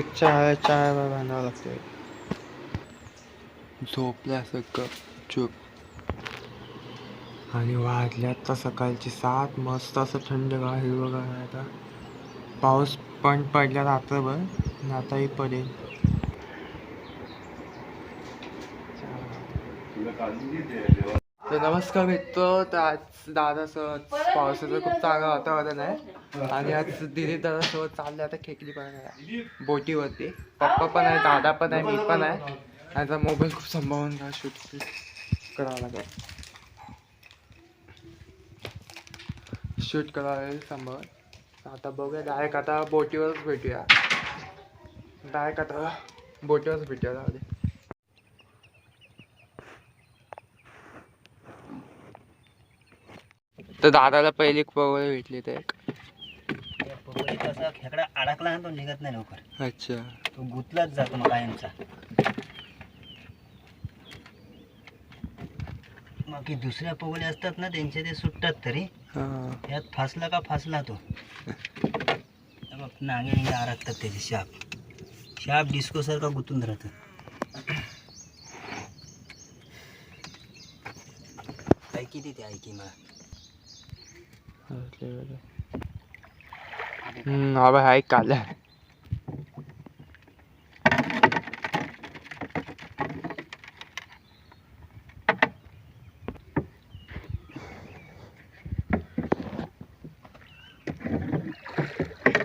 प्रत्येक चाय चाय बांधावं लागते झोपल्यास चूप. आणि वाजले आता सकाळची सात मस्त असं थंड गार हिरवगार आता. पाऊस पण पडला रात्रभर आताही पडेल. तर नमस्कार मित्र तर आज दादासोबत पावसाचं खूप चांगलं वातावरण आहे. आणि आज दिदी दादासोबत चालले आता खेकडी बघायला. बोटीवरती. पप्पा पण आहे दादा पण आहे मी पण आहे. आणि मोबाईल खूप सांभाळून घ्या शूट करावं लागेल. शूट करावं लागेल सांभाळून. आता बघूया डायरेक्ट आता बोटीवरच भेटूया. डायरेक्ट आता बोटीवरच भेटूया जाऊ तर दादाला पहिली पवळ भेटली ते. त्या पपईत असा खेकडा अडकला ना तो निघत नाही लवकर. अच्छा. तो गुतलाच जातो मग कायमचा. बाकी दुसऱ्या पगोले असतात ना त्यांचे ते सुटतात तरी. हां. यात फासला का फासला तो. हे बघ नांगे निगे अडकतात त्याचे शाप. शाप डिस्को सारखा गुतून राहतं ऐकी ती ते ऐकी मला. हम्म हा बाय हाय काल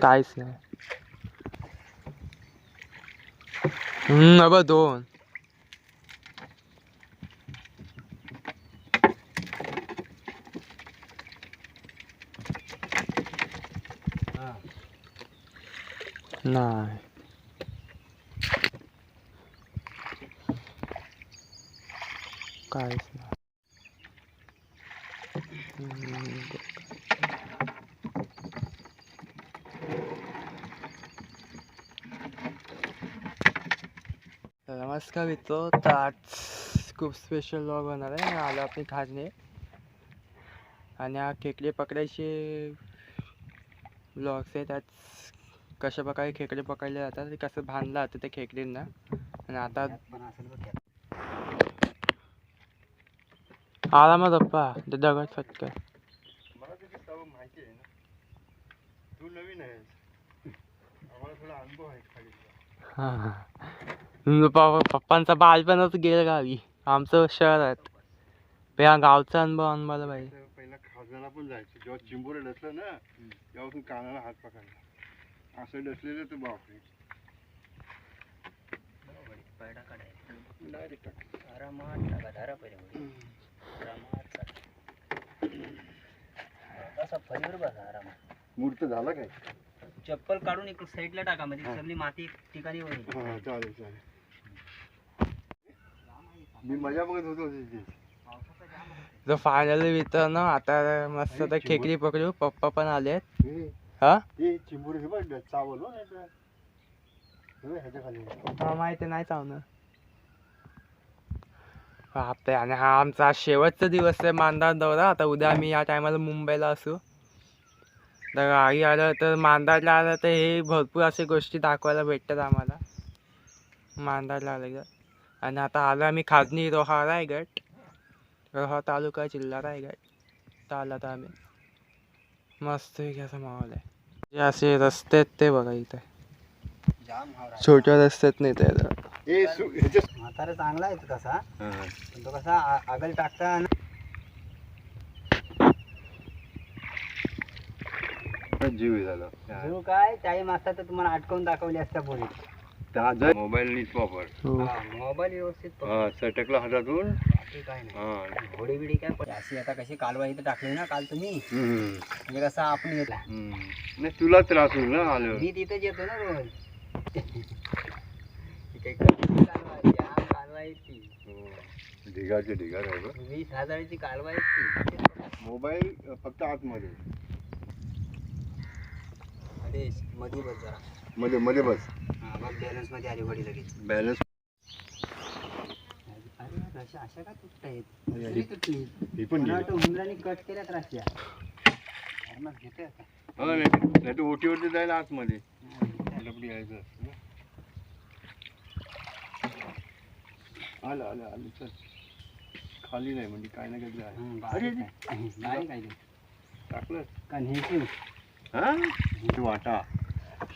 काहीच नाही हम्म अब दोन हां नाही. काहीच नाही. नमस्कार मित्र तर आज खूप स्पेशल लॉग होणार आहे. आलो आपली खाजणे. आणि हा खेकडे पकडायचे ब्लॉग्स आहेत. आज कशा प्रकारे खेकडे पकडले जातात ते कसं बांधलं जातं ते खेकडींना. आणि आता त्यात पण आरामात अप्पा ते दगड फटकर मला त्याची माहिती आहे ना तू नवीन आहेस आम्हाला थोडा अनुभव आहे खाली हां पप्पांचा बालपणच गेलं गावी. आमचं शहर आहे या गावचा अनुभव अनुभव पाहिजे पहिला खाजणाला पण जायचं. जेव्हा चिंबोरे डसलं ना तेव्हा कानाला हात पकडला असं डसलेलं तर बापरे बरोबर आहे. पैडा काढायचा डायरेक्ट टाक. आरामात टाका धारा पहिले वडी. आरामात टाका. असा फलीवर बसा आरामात. मूर्त झाला काय? चप्पल काढून एक साईडला टाका म्हणजे सगळी माती एक ठिकाणी होईल. हां चालेल चालेल. मी मजा बघत होतो फायनली मित्रांनो आता मस्त तर खेकडी पकडू पप्पा पण आलेत. हे? हा हे चिंबोरे हे बघ चावल हो नाही तर हे बघ, ह्याच्या खाली हा माहिती नाही चावणं बापरे आणि हा आमचा शेवटचा दिवस आहे मांदार दौरा. आता उद्या आम्ही या टायमाला मुंबईला असू. तर गावी आलं तर मांदारला आलं तर हे भरपूर अशा गोष्टी दाखवायला भेटतात आम्हाला. मांदारला आलं तर आणि आता आलो आम्ही खाजनी रोहा रायगड. रोहा तालुका जिल्हा रायगड. तर आला आता आम्ही. मस्त असं माहोल आहे. जे असे रस्ते आहेत ते बघा इथे. छोट्या रस्त्यात नाही ते. म्हातारा चांगला आहे तसा. हां. पण तो कसा आगल टाकता आणि जीव झाला. जणू काय? टाईम असता तर तुम्हाला अटकवून दाखवली असत्या पोलीस मोबाईल नीट वापर. हो. मोबाईल व्यवस्थित पकड. हा सटकला हातातून. बाकी काय नाही. हा. घोडी बिडी काय पण. अशी आता कशी कालवा इथं टाकली ना काल तुम्ही. हम्म. म्हणजे कसं आपण येतला हम्म. नाही तुला त्रास होईल ना आल्यावर मी तिथेच येतो ना रोज ही काही कमी कालवा आहे, जाम कालवा आहे ती. हो. ढिगाचे ढिगार आहे बघ. वीस हजाराची कालवा आहे ती. मोबाईल अ, फक्त आतमध्ये. अरे मध्ये बस जरा. मध्ये मध्ये बस. बघ बॅलन्समध्ये आली घोडी लगेच. बॅलन्स अरे रश्या अशा का तुटत आहेत? तुटली ही पण मला गेली. वाटतं उंदराने कट केल्यात रश्या. अरे मग घेते आता. हा नाही नाही तर ओटीवरती जायला आतमध्ये. हा, घेते. पटापट यायचं असतं ना. आलं आलं आलं चल. खाली नाही म्हणजे काय ना काहीतरी आहे हं, अरे, बारीक आहे. बारीक आहे ते. टाकलं. कारण हे शिव. हा? हे वाटा.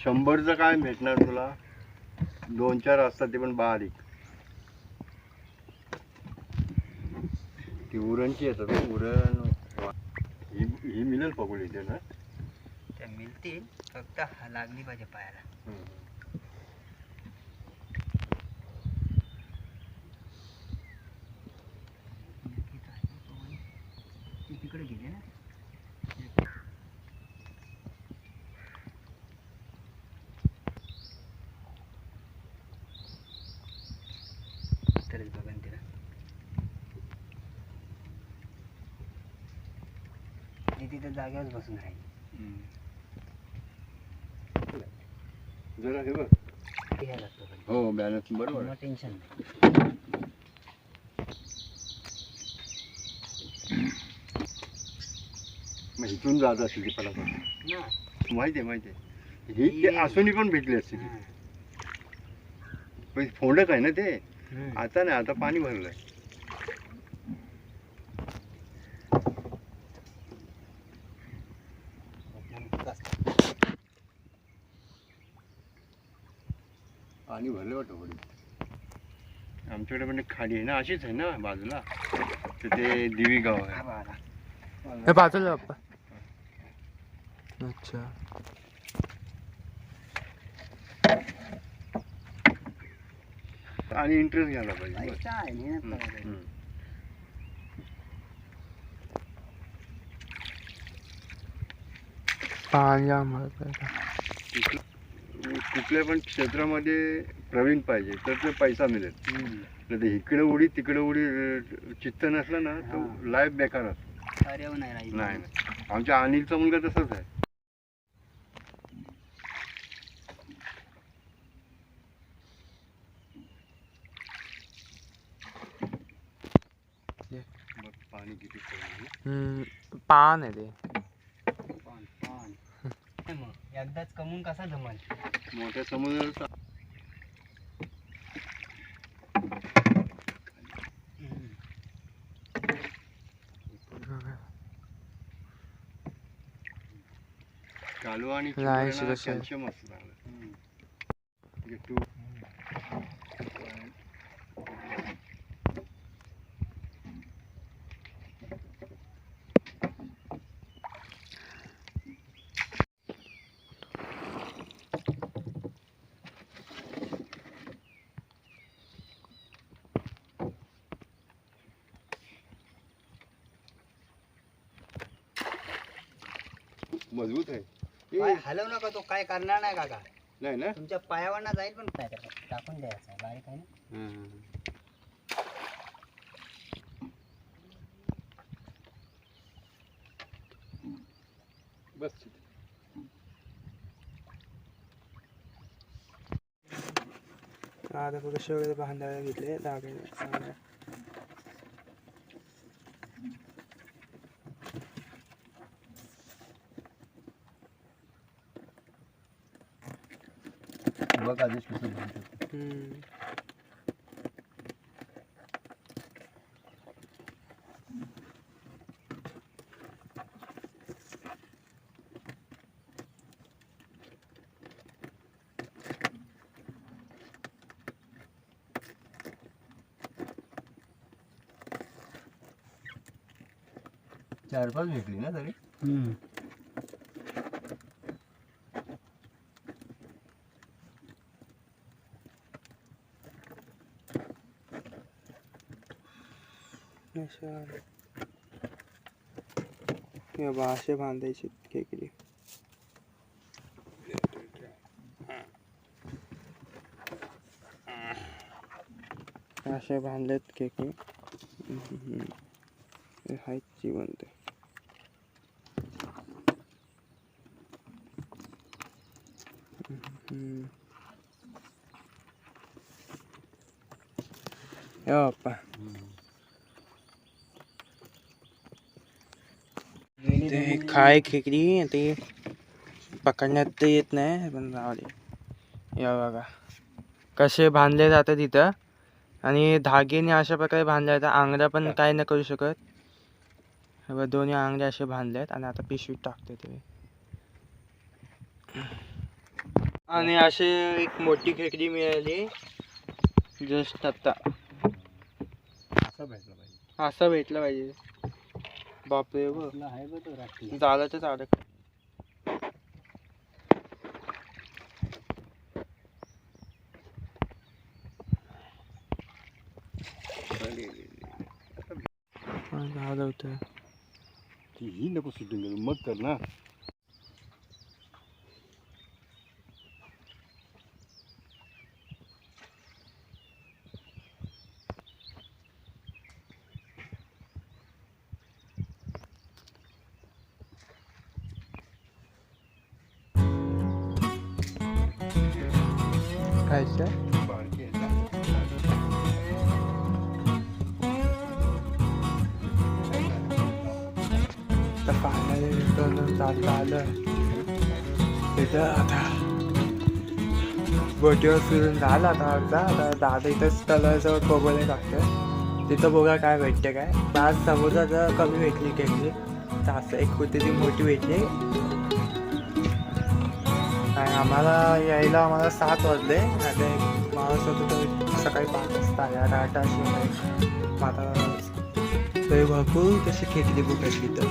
शंभरचं काय भेटणार तुला? दोन चार असतात ते पण बारीक. ती उरणची येतात उरण ही ही मिळेल पकोडी इथे ना? त्या मिळतील. फक्त हा लागली पाहिजे पायाला ती तिकडे गेली ना तरच बघा ना तिला ती तिथे जागेवर बसून राहील. जरा हे बघ. ते घ्यायला लागतं पण. हो बॅलन्स बरोबर मग आहे. टेन्शन नाही. मग इथून जात असेल ती पटापट ना माहिती आहे माहिती आहे. ही ते पण भेटली असते ती हां. पण फोडक आहे ना ते? हम्म. आता नाही आता पाणी भरलंय. पाणी भरलं वाटतं होडी आमच्याकडे पण एक खाडी आहे ना अशीच आहे ना बाजूला तर ते दिवी गाव आहे हा बघा. हे बाजूला बाप्पा अच्छा आणि इंटरेस्ट घ्यायला पाहिजे बस. पैसा आहे, मेहनत हम्म, करायला पाहिजे. हम्म. पाणी आम्हाला कुठलं- कुठल्या पण क्षेत्रामध्ये प्रवीण पाहिजे तर ते पैसा मिळेल. तर इकडे उडी तिकडे उडी चित्त नसलं ना. तर लाईफ बेकार असतो. हो नाही. नाही नाही. आमच्या अनिलचा मुलगा तसाच आहे. पाणी किती पान आहे ते. एकदाच कमवून कसा जमल मोठ्या समुद्राचा. कालवा आणि नाही, शिरस्ते. कॅल्शियम असतं चांगलं. म्हणजे मजबूत आहे. पाय ए, हलवू नका तो काय करणार नाही काका. नाही ना? तुमच्या पायावर ना जाईल पण काय करणार? टाकून द्यायचं बारीक आहे ना? हं. बस आता कसे वगैरे बांधायला घेतले धागे बघा आदेश कसं बांधतात. हम्म. चार पाच भेटली ना तरी हम्म. अशा किंवा बा असे बांधायचे खेकडे असे बांधलेत खेकडी आहेत जिवंत. हम्म. काय खेकडी ते पकडण्यात तर येत नाही पण दे. या बघा. कसे बांधले जातात तिथं आणि धागेने अशा प्रकारे बांधले जातात. आंगड्या पण काही नाही करू शकत. दोन्ही आंगड्या असे बांधले आहेत आणि आता पिशवीत टाकते ते. आणि अशी एक मोठी खेकडी मिळाली. जस्ट आता. असं भेटलं पाहिजे. असं भेटलं पाहिजे. बापरे अरे, झालं होतं. ती ही नको सुटून गेली मग कर ना. खायचं? बारकी तर फायनली आलं. तिथं आता बोटीवर फिरून झालं आता अर्धा. आता दादा इथंच तलावाजवळ कोबले टाकतं तिथं बघा काय भेटते काय. तर आज समुद्रात कमी भेटली खेकडी तर असं एक होती ती मोठी भेटली. आम्हाला यायला आम्हाला सात वाजले. आता एक माणूस होतो तो सकाळी पाच वाजता आला. आठ अशी. मग आता तरी भरपूर तशी खेकडी बुकटली तर?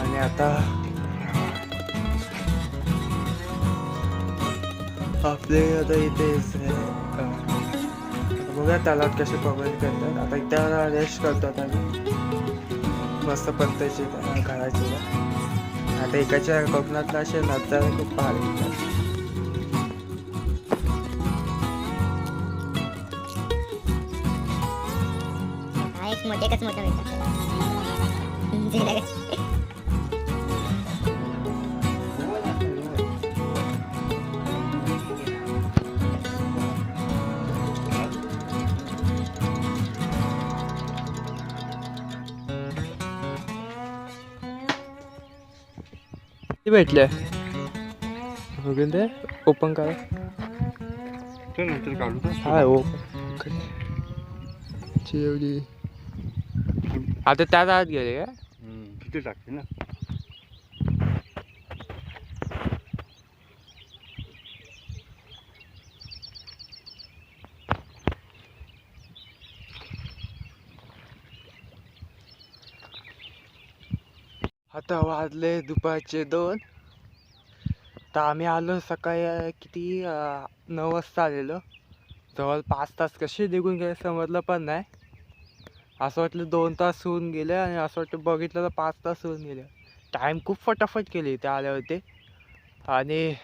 आणि आता आपले आता. आता बघूया तलावात कसे पकडे करतात. आता इथं रेस्ट करतात आणि मस्त पंतायचे घराचे आता इकडच्या कोकणातला असे नजारे खूप भारी दिसतात. एकच मोठा भेटतात किती भेटले? बघून ते ओपन करा. चल नंतर काढू का? हाय ओपन चिवडी आता त्यात आत गेले का हम्म, तिथे टाकते ना. आता वाजले दुपारचे दोन. तर आम्ही आलो सकाळी किती नऊ वाजता आलेलो. जवळ पाच तास कसे निघून गेले समजलं पण नाही. असं वाटलं दोन तास होऊन गेले आणि असं वाटतं बघितलं तर पाच तास होऊन गेले. टाईम खूप फटाफट केली इथे आल्यावरती. आणि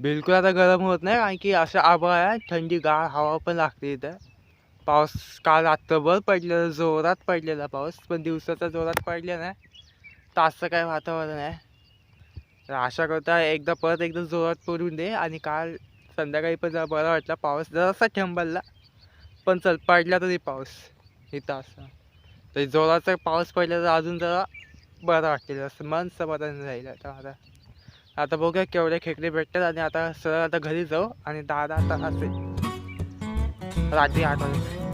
बिलकुल आता गरम होत नाही कारण की असं आभाळ आहे थंडी गार हवा पण लागते इथं. पाऊस काल रात्रभर पडलेला जोरात पडलेला पाऊस पण दिवसाचा जोरात पडला नाही. तर असं काय वातावरण आहे? तर आशा करता एकदा परत एकदा जोरात पडून दे आणि काल संध्याकाळी पण जरा बरा वाटला. पाऊस जरासा ठेंबलला पण चल पडला तरी पाऊस. इथं असं तरी जोराचा पाऊस पडला तर अजून जरा बरं वाटेल असं मन समाधान राहील आता आता आता बघूया केवढे खेकडे भेटतात आणि आता सरळ आता घरी जाऊ आणि दादा आता असेल. रात्री आठ वाजता.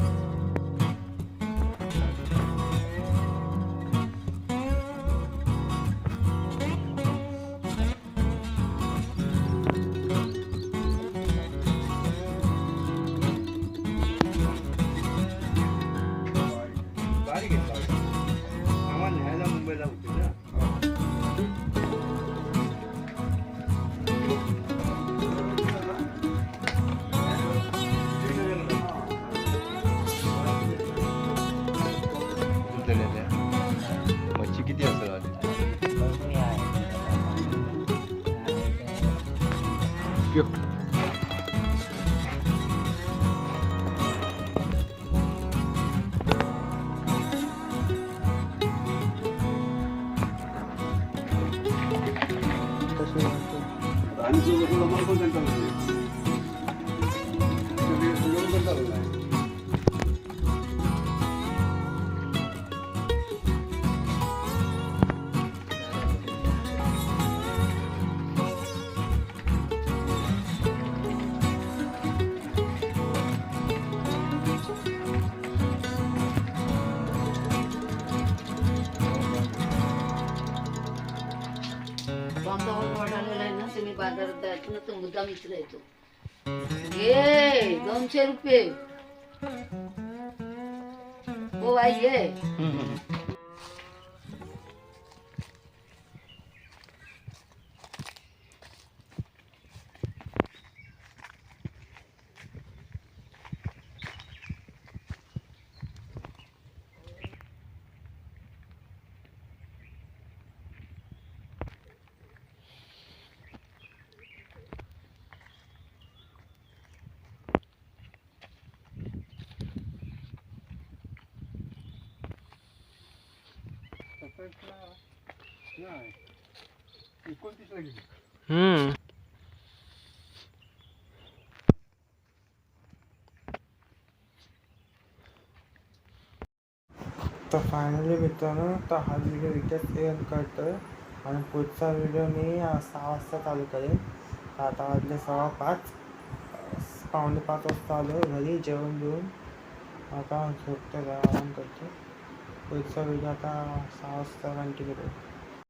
对对对。बाजारात तर मुद्दाम इकडे येतो ये दोनशे रुपये. हो आई ये. हम्म. तर फायनली मित्रांनो तर हा व्हिडिओ इथेच एंड करतोय. आणि पुढचा व्हिडिओ मी सहा वाजता चालू करेन. आता वाजले सव्वा पाच. पावणे पाच वाजता आलो घरी जेवण देऊन आता झोपतो आराम करतो पुढचा व्हिडिओ आता सहा वाजता कंटिन्यू करू